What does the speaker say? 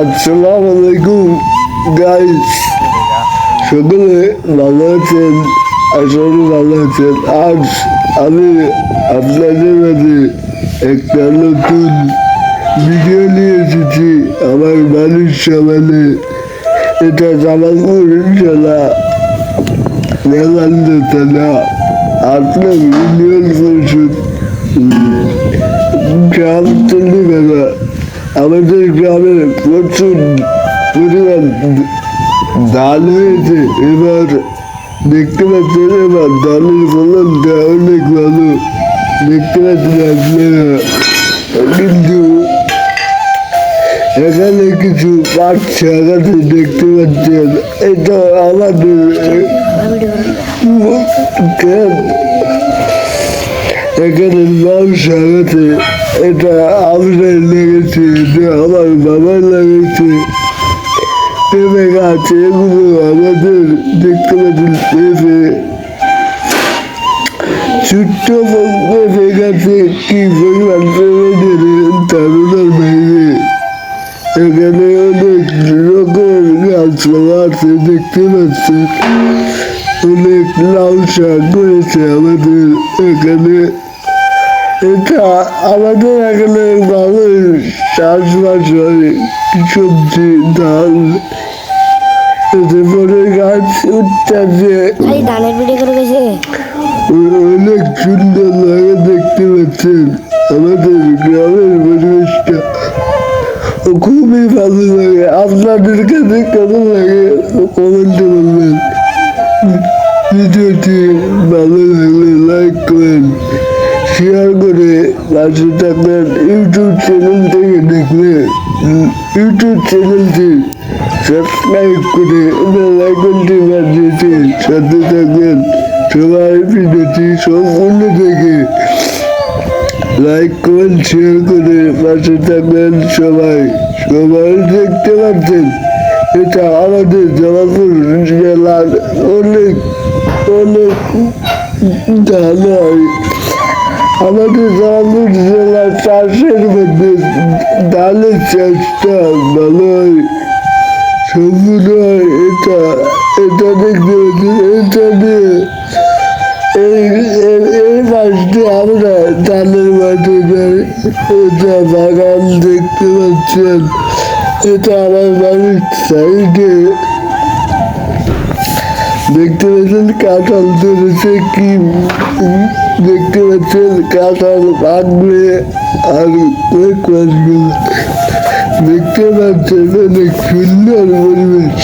আসসালামু আলাইকুম গাইস সকলে ভালো আছেন? আসলে ভালো আছেন। আজ আমি আপনাদের মাঝে একটা নতুন ভিডিও নিয়ে এসেছি। আমার বাড়ির সমানে। এটা জামালপুর জেলা মেলান্দ থানা আপনার ইউনিয়ন পরিষদ গ্রাম চণ্ডীবেলা আমাদের গ্রামে প্রচুর পরিমাণ ধান হয়েছে। এবার দেখতে পাচ্ছেন, এবার ধানের ফলনটা অনেক ভালো দেখতে পাচ্ছেন আপনারা। কিন্তু এখানে কিছু পাট শাখাতে দেখতে পাচ্ছেন। এটা আমাদের এখানে লাল শাখাতে এটা আমরা লেগেছে, এটা আমার বাবা লাগিয়েছে পেঁপে গাছ এগুলো আমাদের দেখতে পাচ্ছেন পেঁপে ছোট্ট এখানে অনেক রকমের গাছপালা আছে, দেখতে অনেক শাক আমাদের এখানে। এটা আমাদের এখানে ভালো চাষবাস হয় সবজি ধান এতে পরে গাছ উঠছে এই ধানের ভিডিও করে গেছে। অনেক সুন্দর লাগে দেখতে পাচ্ছেন আমাদের গ্রামের পরিবেশটা। খুবই ভালো লাগে আপনাদের কাছে কেমন লাগে কমেন্টে বলবেন। ভিডিওটি ভালো লাগলে লাইক করেন। শেয়ার করে পাশে থাকবেন ইউটিউব চ্যানেল থেকে দেখলে ইউটিউব চ্যানেলটি সাবস্ক্রাইব করে বেল আইকনটি বাজিয়েছে। সাথে থাকবেন সবাই ভিডিওটি সম্পূর্ণ দেখে। লাইক করেন শেয়ার করে পাশে থাকবেন সবাই সবাই দেখতে পাচ্ছেন এটা আমাদের জবাপুর জেলার অনেক অনেক ধান হয় আমাদের জবাপুর জেলার চাষের মধ্যে ধানের চাষটা ভালো হয়। সবুজ হয় এটা এটা দেখতে এটা দিয়ে এই, এই- মাসটি আমরা ধানের মাঠে এটা বাগান দেখতে পাচ্ছেন। এটা আমার বাড়ির সাইডে। দেখতে পাচ্ছেন কাঁঠাল ধরেছে কি? দেখতে পাচ্ছেন কাঁঠাল পাকবে আর দেখতে পাচ্ছেন অনেক সুন্দর পরিবেশ।